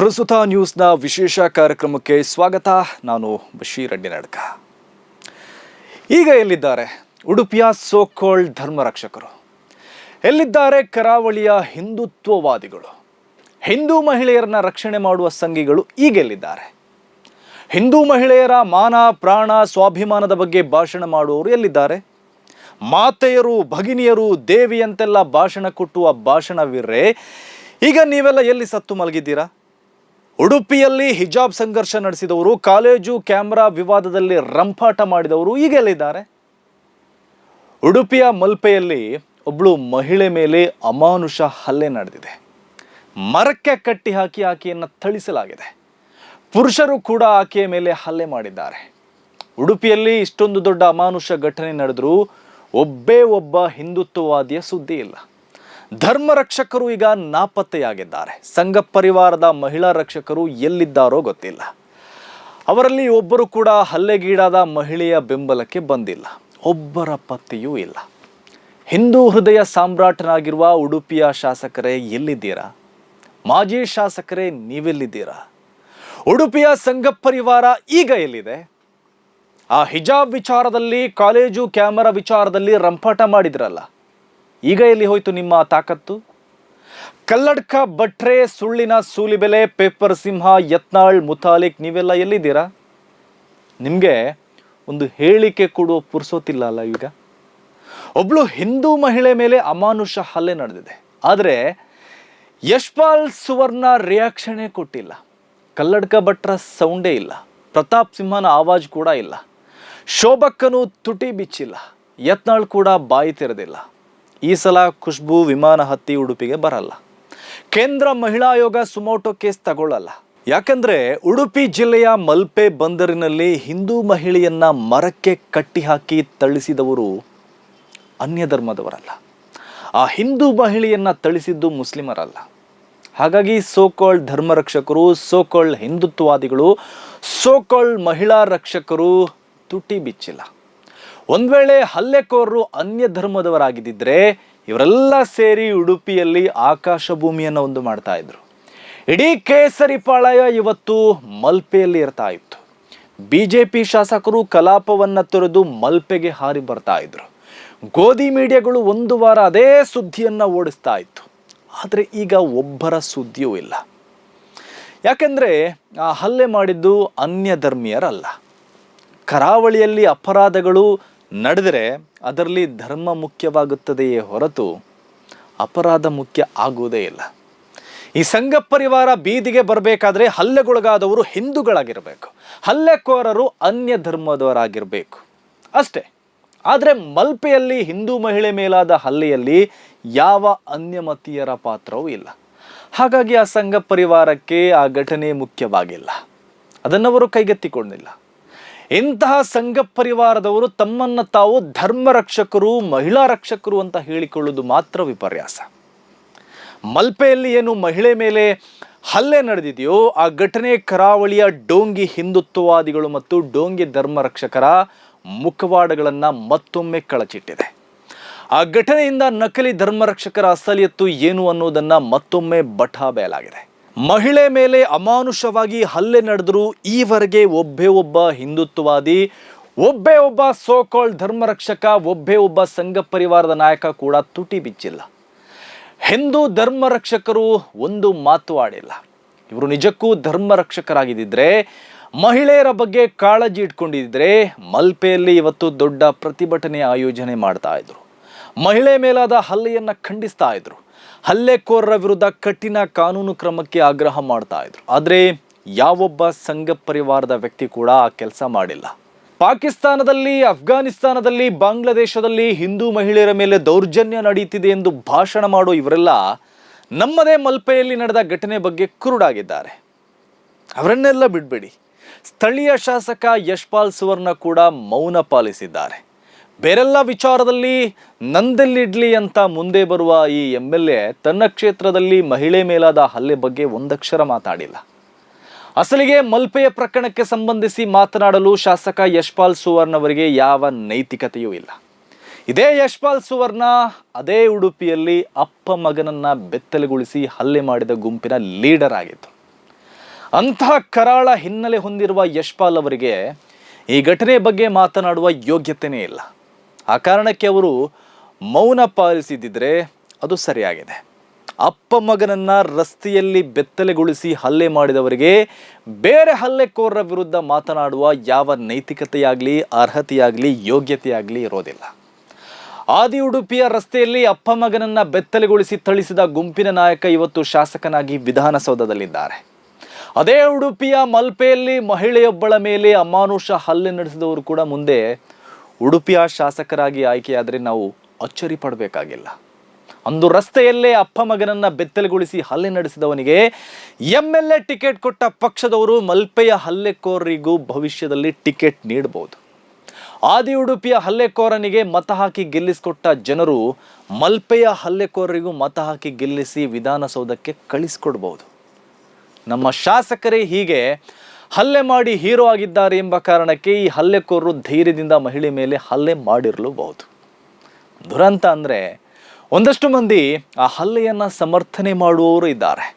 ಪ್ರಸ್ತುತ ನ್ಯೂಸ್ನ ವಿಶೇಷ ಕಾರ್ಯಕ್ರಮಕ್ಕೆ ಸ್ವಾಗತ. ನಾನು ಬಶೀರ್ ಅಡ್ಡಿನಡ್ಕ ಈಗ ಎಲ್ಲಿದ್ದಾರೆ? ಉಡುಪಿಯ ಸೋಕೋಲ್ಡ್ ಧರ್ಮರಕ್ಷಕರು. ಎಲ್ಲಿದ್ದಾರೆ ಕರಾವಳಿಯ ಹಿಂದುತ್ವವಾದಿಗಳು? ಹಿಂದೂ ಮಹಿಳೆಯರನ್ನ ರಕ್ಷಣೆ ಮಾಡುವ ಸಂಘಿಗಳು ಈಗ ಎಲ್ಲಿದ್ದಾರೆ? ಹಿಂದೂ ಮಹಿಳೆಯರ ಮಾನ, ಪ್ರಾಣ, ಸ್ವಾಭಿಮಾನದ ಬಗ್ಗೆ ಭಾಷಣ ಮಾಡುವವರು ಎಲ್ಲಿದ್ದಾರೆ? ಮಾತೆಯರು, ಭಗಿನಿಯರು, ದೇವಿಯಂತೆಲ್ಲ ಭಾಷಣ ಕೊಟ್ಟುವ ಭಾಷಣವಿರ್ರೆ, ಈಗ ನೀವೆಲ್ಲ ಎಲ್ಲಿ ಸತ್ತು ಮಲಗಿದ್ದೀರಾ? ಉಡುಪಿಯಲ್ಲಿ ಹಿಜಾಬ್ ಸಂಘರ್ಷ ನಡೆಸಿದವರು, ಕಾಲೇಜು ಕ್ಯಾಮ್ರಾ ವಿವಾದದಲ್ಲಿ ರಂಪಾಟ ಮಾಡಿದವರು ಈಗ ಎಲ್ಲಿದ್ದಾರೆ? ಉಡುಪಿಯ ಮಲ್ಪೆಯಲ್ಲಿ ಒಬ್ಬಳು ಮಹಿಳೆ ಮೇಲೆ ಅಮಾನುಷ ಹಲ್ಲೆ ನಡೆದಿದೆ. ಮರಕ್ಕೆ ಕಟ್ಟಿ ಹಾಕಿ ಆಕೆಯನ್ನು ಥಳಿಸಲಾಗಿದೆ. ಪುರುಷರು ಕೂಡ ಆಕೆಯ ಮೇಲೆ ಹಲ್ಲೆ ಮಾಡಿದ್ದಾರೆ. ಉಡುಪಿಯಲ್ಲಿ ಇಷ್ಟೊಂದು ದೊಡ್ಡ ಅಮಾನುಷ ಘಟನೆ ನಡೆದರೂ ಒಬ್ಬೇ ಒಬ್ಬ ಹಿಂದುತ್ವವಾದಿಯ ಸುದ್ದಿ ಇಲ್ಲ. ಧರ್ಮ ರಕ್ಷಕರು ಈಗ ನಾಪತ್ತೆಯಾಗಿದ್ದಾರೆ. ಸಂಘ ಪರಿವಾರದ ಮಹಿಳಾ ರಕ್ಷಕರು ಎಲ್ಲಿದ್ದಾರೋ ಗೊತ್ತಿಲ್ಲ. ಅವರಲ್ಲಿ ಒಬ್ಬರು ಕೂಡ ಹಲ್ಲೆಗೀಡಾದ ಮಹಿಳೆಯ ಬೆಂಬಲಕ್ಕೆ ಬಂದಿಲ್ಲ. ಒಬ್ಬರ ಪತ್ತೆಯೂ ಇಲ್ಲ. ಹಿಂದೂ ಹೃದಯ ಸಾಮ್ರಾಟನಾಗಿರುವ ಉಡುಪಿಯ ಶಾಸಕರೇ ಎಲ್ಲಿದ್ದೀರಾ? ಮಾಜಿ ಶಾಸಕರೇ ನೀವೆಲ್ಲಿದ್ದೀರಾ? ಉಡುಪಿಯ ಸಂಘ ಪರಿವಾರ ಈಗ ಎಲ್ಲಿದೆ? ಆ ಹಿಜಾಬ್ ವಿಚಾರದಲ್ಲಿ, ಕಾಲೇಜು ಕ್ಯಾಮರಾ ವಿಚಾರದಲ್ಲಿ ರಂಪಾಟ ಮಾಡಿದ್ರಲ್ಲ. ಈಗ ಎಲ್ಲಿ ಹೋಯ್ತು ನಿಮ್ಮ ತಾಕತ್ತು? ಕಲ್ಲಡ್ಕ, ಭಟ್ರೆ, ಸುಳ್ಳಿನ ಸೂಲಿಬೆಲೆ, ಪೇಪರ್ ಸಿಂಹ, ಯತ್ನಾಳ್ ಮುತಾಲಿಕ್ ನೀವೆಲ್ಲ ಎಲ್ಲಿದ್ದೀರಾ? ನಿಮಗೆ ಒಂದು ಹೇಳಿಕೆ ಕೊಡುವ ಪುರ್ಸೋತಿಲ್ಲ ಅಲ್ಲ ಈಗ? ಒಬ್ಳು ಹಿಂದೂ ಮಹಿಳೆ ಮೇಲೆ ಅಮಾನುಷ ಹಲ್ಲೆ ನಡೆದಿದೆ. ಆದರೆ ಯಶ್ಪಾಲ್ ಸುವರ್ಣ ರಿಯಾಕ್ಷನೇ ಕೊಟ್ಟಿಲ್ಲ. ಕಲ್ಲಡ್ಕ, ಭಟ್ರ ಸೌಂಡೇ ಇಲ್ಲ. ಪ್ರತಾಪ್ ಸಿಂಹನ ಆವಾಜ್ ಕೂಡ ಇಲ್ಲ. ಶೋಭಕ್ಕನು ತುಟಿ ಬಿಚ್ಚಿಲ್ಲ. ಯತ್ನಾಳ್ ಕೂಡ ಬಾಯಿ ತೆರೆದಿಲ್ಲ. ಈ ಸಲ ಖುಷ್ಬು ವಿಮಾನ ಹತ್ತಿ ಉಡುಪಿಗೆ ಬರಲ್ಲ. ಕೇಂದ್ರ ಮಹಿಳಾ ಆಯೋಗ ಸುಮೋಟೋ ಕೇಸ್ ತಗೊಳ್ಳಲ್ಲ. ಯಾಕಂದ್ರೆ ಉಡುಪಿ ಜಿಲ್ಲೆಯ ಮಲ್ಪೆ ಬಂದರಿನಲ್ಲಿ ಹಿಂದೂ ಮಹಿಳೆಯನ್ನ ಮರಕ್ಕೆ ಕಟ್ಟಿ ಹಾಕಿ ತಳ್ಳಿಸಿದವರು ಅನ್ಯ ಧರ್ಮದವರಲ್ಲ ಆ ಹಿಂದೂ ಮಹಿಳೆಯನ್ನ ತಳಿಸಿದ್ದು ಮುಸ್ಲಿಮರಲ್ಲ. ಹಾಗಾಗಿ ಸೋಕೋಳ್ ಧರ್ಮ ರಕ್ಷಕರು ಸೋಕೋಳ್ ಹಿಂದುತ್ವವಾದಿಗಳು, ಸೋಕೋಳ್ ಮಹಿಳಾ ರಕ್ಷಕರು ತುಟಿ ಬಿಚ್ಚಿಲ್ಲ. ಒಂದ್ ವೇಳೆ ಹಲ್ಲೆಕೋರರು ಅನ್ಯ ಧರ್ಮದವರಾಗಿದ್ದಿದ್ರೆ ಇವರೆಲ್ಲ ಸೇರಿ ಉಡುಪಿಯಲ್ಲಿ ಆಕಾಶ ಭೂಮಿಯನ್ನು ಒಂದು ಮಾಡ್ತಾ ಇದ್ರು. ಇಡೀ ಕೇಸರಿ ಪಾಳಯ ಇವತ್ತು ಮಲ್ಪೆಯಲ್ಲಿ ಇರ್ತಾ ಇತ್ತು. ಬಿಜೆಪಿ ಶಾಸಕರು ಕಲಾಪವನ್ನ ತೊರೆದು ಮಲ್ಪೆಗೆ ಹಾರಿ ಬರ್ತಾ ಇದ್ರು. ಗೋಧಿ ಮೀಡಿಯಾಗಳು ಒಂದು ವಾರ ಅದೇ ಸುದ್ದಿಯನ್ನ ಓಡಿಸ್ತಾ ಇತ್ತು. ಆದರೆ ಈಗ ಒಬ್ಬರ ಸುದ್ದಿಯೂ ಇಲ್ಲ. ಯಾಕೆಂದ್ರೆ ಆ ಹಲ್ಲೆ ಮಾಡಿದ್ದು ಅನ್ಯ ಧರ್ಮೀಯರಲ್ಲ ಕರಾವಳಿಯಲ್ಲಿ ಅಪರಾಧಗಳು ನಡೆದರೆ ಅದರಲ್ಲಿ ಧರ್ಮ ಮುಖ್ಯವಾಗುತ್ತದೆಯೇ ಹೊರತು ಅಪರಾಧ ಮುಖ್ಯ ಆಗುವುದೇ ಇಲ್ಲ. ಈ ಸಂಘ ಪರಿವಾರ ಬೀದಿಗೆ ಬರಬೇಕಾದ್ರೆ ಹಲ್ಲೆಗೊಳಗಾದವರು ಹಿಂದೂಗಳಾಗಿರಬೇಕು. ಹಲ್ಲೆಕೋರರು ಅನ್ಯ ಧರ್ಮದವರಾಗಿರಬೇಕು. ಅಷ್ಟೇ. ಆದರೆ ಮಲ್ಪೆಯಲ್ಲಿ ಹಿಂದೂ ಮಹಿಳೆ ಮೇಲಾದ ಹಲ್ಲೆಯಲ್ಲಿ ಯಾವ ಅನ್ಯಮತೀಯರ ಪಾತ್ರವೂ ಇಲ್ಲ. ಹಾಗಾಗಿ ಆ ಸಂಘ ಪರಿವಾರಕ್ಕೆ ಆ ಘಟನೆ ಮುಖ್ಯವಾಗಿಲ್ಲ. ಅದನ್ನವರು ಕೈಗೆತ್ತಿಕೊಂಡಿಲ್ಲ. ಇಂತಹ ಸಂಘ ಪರಿವಾರದವರು ತಮ್ಮನ್ನು ತಾವು ಧರ್ಮ ರಕ್ಷಕರು ಮಹಿಳಾ ರಕ್ಷಕರು ಅಂತ ಹೇಳಿಕೊಳ್ಳುವುದು ಮಾತ್ರ ವಿಪರ್ಯಾಸ. ಮಲ್ಪೆಯಲ್ಲಿ ಏನು ಮಹಿಳೆ ಮೇಲೆ ಹಲ್ಲೆ ನಡೆದಿದೆಯೋ, ಆ ಘಟನೆ ಕರಾವಳಿಯ ಡೋಂಗಿ ಹಿಂದುತ್ವವಾದಿಗಳು ಮತ್ತು ಡೋಂಗಿ ಧರ್ಮ ರಕ್ಷಕರ ಮುಖವಾಡಗಳನ್ನು ಮತ್ತೊಮ್ಮೆ ಕಳಚಿಟ್ಟಿದೆ. ಆ ಘಟನೆಯಿಂದ ನಕಲಿ ಧರ್ಮ ರಕ್ಷಕರ ಅಸಲಿಯತ್ತು ಏನು ಅನ್ನೋದನ್ನು ಮತ್ತೊಮ್ಮೆ ಬಟಾಬಯಲಾಗಿದೆ ಮಹಿಳೆ ಮೇಲೆ ಅಮಾನುಷವಾಗಿ ಹಲ್ಲೆ ನಡೆದರೂ ಈವರೆಗೆ ಒಬ್ಬೇ ಒಬ್ಬ ಹಿಂದುತ್ವವಾದಿ, ಒಬ್ಬೇ ಒಬ್ಬ ಧರ್ಮ ರಕ್ಷಕ, ಒಬ್ಬೇ ಒಬ್ಬ ಸಂಘ ಪರಿವಾರದ ನಾಯಕ ಕೂಡ ತುಟಿ ಬಿಚ್ಚಿಲ್ಲ. ಹಿಂದೂ ಧರ್ಮ ರಕ್ಷಕರು ಒಂದು ಮಾತು ಆಡಿಲ್ಲ. ಇವರು ನಿಜಕ್ಕೂ ಧರ್ಮ ರಕ್ಷಕರಾಗಿದ್ದಿದ್ರೆ, ಮಹಿಳೆಯರ ಬಗ್ಗೆ ಕಾಳಜಿ ಇಟ್ಕೊಂಡಿದ್ದರೆ ಮಲ್ಪೆಯಲ್ಲಿ ಇವತ್ತು ದೊಡ್ಡ ಪ್ರತಿಭಟನೆ ಆಯೋಜನೆ ಮಾಡ್ತಾ ಇದ್ರು. ಮಹಿಳೆ ಮೇಲಾದ ಹಲ್ಲೆಯನ್ನು ಖಂಡಿಸ್ತಾ ಇದ್ರು. ಹಲ್ಲೆಕೋರರ ವಿರುದ್ಧ ಕಠಿಣ ಕಾನೂನು ಕ್ರಮಕ್ಕೆ ಆಗ್ರಹ ಮಾಡ್ತಾ ಇದ್ರು. ಆದರೆ ಯಾವೊಬ್ಬ ಸಂಘ ಪರಿವಾರದ ವ್ಯಕ್ತಿ ಕೂಡ ಆ ಕೆಲಸ ಮಾಡಿಲ್ಲ. ಪಾಕಿಸ್ತಾನದಲ್ಲಿ ಅಫ್ಘಾನಿಸ್ತಾನದಲ್ಲಿ ಬಾಂಗ್ಲಾದೇಶದಲ್ಲಿ ಹಿಂದೂ ಮಹಿಳೆಯರ ಮೇಲೆ ದೌರ್ಜನ್ಯ ನಡೆಯುತ್ತಿದೆ ಎಂದು ಭಾಷಣ ಮಾಡೋ ಇವರೆಲ್ಲ ನಮ್ಮದೇ ಮಲ್ಪೆಯಲ್ಲಿ ನಡೆದ ಘಟನೆ ಬಗ್ಗೆ ಕುರುಡಾಗಿದ್ದಾರೆ. ಅವರನ್ನೆಲ್ಲ ಬಿಡಬೇಡಿ. ಸ್ಥಳೀಯ ಶಾಸಕ ಯಶ್ಪಾಲ್ ಸುವರ್ಣ ಕೂಡ ಮೌನ ಪಾಲಿಸಿದ್ದಾರೆ. ಬೇರೆಲ್ಲ ವಿಚಾರದಲ್ಲಿ ನಂದೆಲ್ಲಿಡ್ಲಿ ಅಂತ ಮುಂದೆ ಬರುವ ಈ ಎಂ ಎಲ್ ಎ ತನ್ನ ಕ್ಷೇತ್ರದಲ್ಲಿ ಮಹಿಳೆ ಮೇಲಾದ ಹಲ್ಲೆ ಬಗ್ಗೆ ಒಂದಕ್ಷರ ಮಾತಾಡಿಲ್ಲ. ಅಸಲಿಗೆ ಮಲ್ಪೆಯ ಪ್ರಕರಣಕ್ಕೆ ಸಂಬಂಧಿಸಿ ಮಾತನಾಡಲು ಶಾಸಕ ಯಶ್ಪಾಲ್ ಸುವರ್ಣ ಅವರಿಗೆ ಯಾವ ನೈತಿಕತೆಯೂ ಇಲ್ಲ. ಇದೇ ಯಶ್ಪಾಲ್ ಸುವರ್ಣ ಅದೇ ಉಡುಪಿಯಲ್ಲಿ ಅಪ್ಪ ಮಗನನ್ನ ಬೆತ್ತಲೆಗೊಳಿಸಿ ಹಲ್ಲೆ ಮಾಡಿದ ಗುಂಪಿನ ಲೀಡರ್ ಆಗಿತ್ತು ಅಂತಹ ಕರಾಳ ಹಿನ್ನೆಲೆ ಹೊಂದಿರುವ ಯಶ್ಪಾಲ್ ಅವರಿಗೆ ಈ ಘಟನೆ ಬಗ್ಗೆ ಮಾತನಾಡುವ ಯೋಗ್ಯತೆಯೇ ಇಲ್ಲ. ಕಾರಣಕ್ಕೆ ಅವರು ಮೌನ ಪಾಲಿಸಿದ್ದಿದ್ರೆ ಅದು ಸರಿಯಾಗಿದೆ. ಅಪ್ಪ ಮಗನನ್ನ ರಸ್ತೆಯಲ್ಲಿ ಬೆತ್ತಲೆಗೊಳಿಸಿ ಹಲ್ಲೆ ಮಾಡಿದವರಿಗೆ ಬೇರೆ ಹಲ್ಲೆಕೋರರ ವಿರುದ್ಧ ಮಾತನಾಡುವ ಯಾವ ನೈತಿಕತೆಯಾಗಲಿ, ಅರ್ಹತೆಯಾಗಲಿ, ಯೋಗ್ಯತೆಯಾಗಲಿ ಇರೋದಿಲ್ಲ. ಆದಿ ಉಡುಪಿಯ ರಸ್ತೆಯಲ್ಲಿ ಅಪ್ಪ ಮಗನನ್ನ ಬೆತ್ತಲೆಗೊಳಿಸಿ ಥಳಿಸಿದ ಗುಂಪಿನ ನಾಯಕ ಇವತ್ತು ಶಾಸಕನಾಗಿ ವಿಧಾನಸೌಧದಲ್ಲಿದ್ದಾರೆ. ಅದೇ ಉಡುಪಿಯ ಮಲ್ಪೆಯಲ್ಲಿ ಮಹಿಳೆಯೊಬ್ಬಳ ಮೇಲೆ ಅಮಾನುಷ ಹಲ್ಲೆ ನಡೆಸಿದವರು ಕೂಡ ಮುಂದೆ ಉಡುಪಿಯ ಶಾಸಕರಾಗಿ ಆಯ್ಕೆಯಾದರೆ ನಾವು ಅಚ್ಚರಿ ಪಡಬೇಕಾಗಿಲ್ಲ. ಅಂದು ರಸ್ತೆಯಲ್ಲೇ ಅಪ್ಪ ಮಗನನ್ನ ಬೆತ್ತಲೆಗೊಳಿಸಿ ಹಲ್ಲೆ ನಡೆಸಿದವನಿಗೆ ಎಂ ಎಲ್ ಎ ಟಿಕೆಟ್ ಕೊಟ್ಟ ಪಕ್ಷದವರು ಮಲ್ಪೆಯ ಹಲ್ಲೆಕೋರರಿಗೂ ಭವಿಷ್ಯದಲ್ಲಿ ಟಿಕೆಟ್ ನೀಡಬಹುದು ಆದಿ ಉಡುಪಿಯ ಹಲ್ಲೆಕೋರನಿಗೆ ಮತ ಹಾಕಿ ಗೆಲ್ಲಿಸಿಕೊಟ್ಟ ಜನರು ಮಲ್ಪೆಯ ಹಲ್ಲೆಕೋರರಿಗೂ ಮತ ಹಾಕಿ ಗೆಲ್ಲಿಸಿ ವಿಧಾನಸೌಧಕ್ಕೆ ಕಳಿಸ್ಕೊಡ್ಬೋದು. ನಮ್ಮ ಶಾಸಕರೇ ಹೀಗೆ ಹಲ್ಲೆ ಮಾಡಿ ಹೀರೋ ಆಗಿದ್ದಾರೆ ಎಂಬ ಕಾರಣಕ್ಕೆ ಈ ಹಲ್ಲೆಕೋರರು ಧೈರ್ಯದಿಂದ ಮಹಿಳೆ ಮೇಲೆ ಹಲ್ಲೆ ಮಾಡಿರಲೂಬಹುದು. ದುರಂತ ಅಂದರೆ ಒಂದಷ್ಟು ಮಂದಿ ಆ ಹಲ್ಲೆಯನ್ನು ಸಮರ್ಥನೆ ಮಾಡುವವರು ಇದ್ದಾರೆ.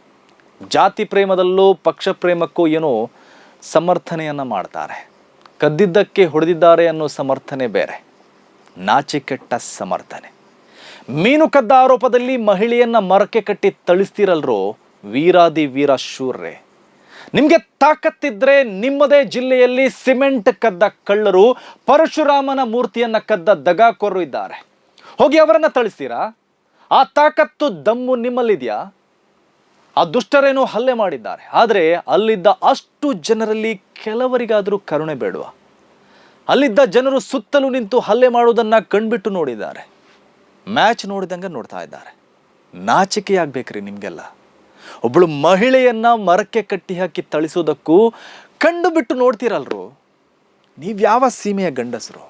ಜಾತಿ ಪ್ರೇಮದಲ್ಲೂ ಪಕ್ಷ ಪ್ರೇಮಕ್ಕೂ ಏನೋ ಸಮರ್ಥನೆಯನ್ನು ಮಾಡ್ತಾರೆ. ಕದ್ದಿದ್ದಕ್ಕೆ ಹೊಡೆದಿದ್ದಾರೆ ಅನ್ನೋ ಸಮರ್ಥನೆ ಬೇರೆ. ನಾಚಿಕೆಟ್ಟ ಸಮರ್ಥನೆ. ಮೀನು ಕದ್ದ ಆರೋಪದಲ್ಲಿ ಮಹಿಳೆಯನ್ನು ಮರಕ್ಕೆ ಕಟ್ಟಿ ತಳಿಸ್ತಿರಲ್ರೋ ವೀರಾದಿ ವೀರ ಶೂರ್ರೆ. ನಿಮಗೆ ತಾಕತ್ತಿದ್ರೆ ನಿಮ್ಮದೇ ಜಿಲ್ಲೆಯಲ್ಲಿ ಸಿಮೆಂಟ್ ಕದ್ದ ಕಳ್ಳರು ಪರಶುರಾಮನ ಮೂರ್ತಿಯನ್ನು ಕದ್ದ ದಗಾಕೋರರು ಇದ್ದಾರೆ. ಹೋಗಿ ಅವರನ್ನು ತಳಿಸ್ತೀರಾ ಆ ತಾಕತ್ತು ದಮ್ಮು ನಿಮ್ಮಲ್ಲಿದೆಯಾ? ಆ ದುಷ್ಟರೇನೋ ಹಲ್ಲೆ ಮಾಡಿದ್ದಾರೆ. ಆದರೆ ಅಲ್ಲಿದ್ದ ಅಷ್ಟು ಜನರಲ್ಲಿ ಕೆಲವರಿಗಾದರೂ ಕರುಣೆ ಬೇಡುವ. ಅಲ್ಲಿದ್ದ ಜನರು ಸುತ್ತಲೂ ನಿಂತು ಹಲ್ಲೆ ಮಾಡುವುದನ್ನು ಕಣ್ಬಿಟ್ಟು ನೋಡಿದ್ದಾರೆ. ಮ್ಯಾಚ್ ನೋಡಿದಂಗೆ ನೋಡ್ತಾ ಇದ್ದಾರೆ. ನಾಚಿಕೆಯಾಗಬೇಕ್ರಿ ನಿಮಗೆಲ್ಲ. ಒಬ್ಬಳು ಮಹಿಳೆಯನ್ನ ಮರಕ್ಕೆ ಕಟ್ಟಿ ಹಾಕಿ ತಳಿಸೋದಕ್ಕೂ ಕಂಡು ಬಿಟ್ಟು ನೋಡ್ತೀರಲ್ರು? ನೀವು ಯಾವ ಸೀಮೆಯ ಗಂಡಸರು?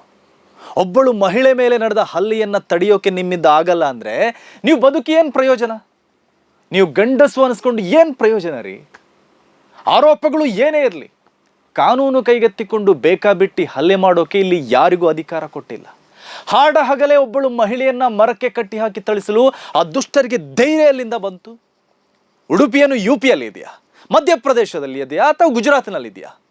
ಒಬ್ಬಳು ಮಹಿಳೆ ಮೇಲೆ ನಡೆದ ಹಲ್ಲೆಯನ್ನ ತಡೆಯೋಕೆ ನಿಮ್ಮಿಂದ ಆಗಲ್ಲ ಅಂದ್ರೆ ನೀವು ಬದುಕಿ ಏನು ಪ್ರಯೋಜನ? ನೀವು ಗಂಡಸು ಅನಿಸ್ಕೊಂಡು ಏನು ಪ್ರಯೋಜನ ರೀ? ಆರೋಪಗಳು ಏನೇ ಇರಲಿ, ಕಾನೂನು ಕೈಗೆತ್ತಿಕೊಂಡು ಬೇಕಾಬಿಟ್ಟಿ ಹಲ್ಲೆ ಮಾಡೋಕೆ ಇಲ್ಲಿ ಯಾರಿಗೂ ಅಧಿಕಾರ ಕೊಟ್ಟಿಲ್ಲ. ಹಾಡ ಹಗಲೇ ಒಬ್ಬಳು ಮಹಿಳೆಯನ್ನ ಮರಕ್ಕೆ ಕಟ್ಟಿ ಹಾಕಿ ತಳಿಸಲು ಆ ದುಷ್ಟರಿಗೆ ಧೈರ್ಯ ಎಲ್ಲಿಂದ ಬಂತು? ಉಡುಪಿಯನ್ನು ಯು ಪಿಯಲ್ಲಿ ಇದೆಯಾ? ಮಧ್ಯಪ್ರದೇಶದಲ್ಲಿ ಇದೆಯಾ? ಅಥವಾ ಗುಜರಾತ್ನಲ್ಲಿದೆಯಾ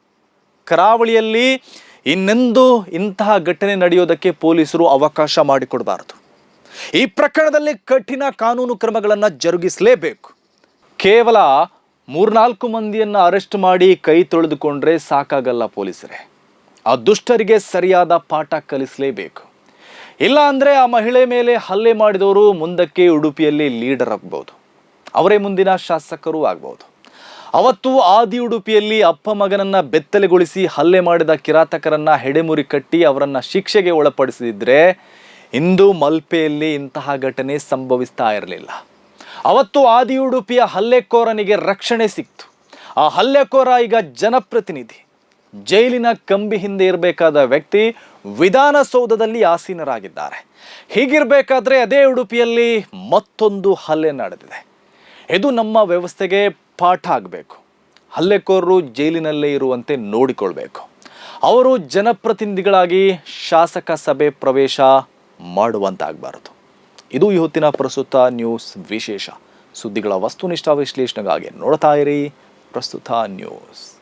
ಕರಾವಳಿಯಲ್ಲಿ ಇನ್ನೆಂದು ಇಂತಹ ಘಟನೆ ನಡೆಯೋದಕ್ಕೆ ಪೊಲೀಸರು ಅವಕಾಶ ಮಾಡಿಕೊಡಬಾರದು. ಈ ಪ್ರಕರಣದಲ್ಲಿ ಕಠಿಣ ಕಾನೂನು ಕ್ರಮಗಳನ್ನು ಜರುಗಿಸಲೇಬೇಕು. ಕೇವಲ ಮೂರ್ನಾಲ್ಕು ಮಂದಿಯನ್ನು ಅರೆಸ್ಟ್ ಮಾಡಿ ಕೈ ತೊಳೆದುಕೊಂಡ್ರೆ ಸಾಕಾಗಲ್ಲ ಪೊಲೀಸರೇ. ಆ ದುಷ್ಟರಿಗೆ ಸರಿಯಾದ ಪಾಠ ಕಲಿಸಲೇಬೇಕು. ಇಲ್ಲ ಅಂದರೆ ಆ ಮಹಿಳೆ ಮೇಲೆ ಹಲ್ಲೆ ಮಾಡಿದವರು ಮುಂದಕ್ಕೆ ಉಡುಪಿಯಲ್ಲಿ ಲೀಡರ್ ಆಗ್ಬೋದು. ಅವರೇ ಮುಂದಿನ ಶಾಸಕರೂ ಆಗ್ಬೋದು. ಅವತ್ತು ಆದಿ ಉಡುಪಿಯಲ್ಲಿ ಅಪ್ಪ ಮಗನನ್ನ ಬೆತ್ತಲೆಗೊಳಿಸಿ ಹಲ್ಲೆ ಮಾಡಿದ ಕಿರಾತಕರನ್ನ ಹೆಡೆಮುರಿ ಕಟ್ಟಿ ಅವರನ್ನ ಶಿಕ್ಷೆಗೆ ಒಳಪಡಿಸಿದ್ರೆ ಇಂದು ಮಲ್ಪೆಯಲ್ಲಿ ಇಂತಹ ಘಟನೆ ಸಂಭವಿಸ್ತಾ ಇರಲಿಲ್ಲ. ಅವತ್ತು ಆದಿ ಉಡುಪಿಯ ಹಲ್ಲೆಕೋರನಿಗೆ ರಕ್ಷಣೆ ಸಿಕ್ತು. ಆ ಹಲ್ಲೆಕೋರ ಈಗ ಜನಪ್ರತಿನಿಧಿ. ಜೈಲಿನ ಕಂಬಿ ಹಿಂದೆ ಇರಬೇಕಾದ ವ್ಯಕ್ತಿ ವಿಧಾನಸೌಧದಲ್ಲಿ ಆಸೀನರಾಗಿದ್ದಾರೆ. ಹೀಗಿರಬೇಕಾದ್ರೆ ಅದೇ ಉಡುಪಿಯಲ್ಲಿ ಮತ್ತೊಂದು ಹಲ್ಲೆ ನಡೆದಿದೆ. ಇದು ನಮ್ಮ ವ್ಯವಸ್ಥೆಗೆ ಪಾಠ ಆಗಬೇಕು. ಹಲ್ಲೆಕೋರರು ಜೈಲಿನಲ್ಲೇ ಇರುವಂತೆ ನೋಡಿಕೊಳ್ಬೇಕು. ಅವರು ಜನಪ್ರತಿನಿಧಿಗಳಾಗಿ ಶಾಸಕ ಸಭೆ ಪ್ರವೇಶ ಮಾಡುವಂತಾಗಬಾರದು. ಇದು ಇವತ್ತಿನ ಪ್ರಸ್ತುತ ನ್ಯೂಸ್ ವಿಶೇಷ. ಸುದ್ದಿಗಳ ವಸ್ತುನಿಷ್ಠ ವಿಶ್ಲೇಷಣೆಗಾಗಿ ನೋಡ್ತಾ ಇರಿ ಪ್ರಸ್ತುತ ನ್ಯೂಸ್.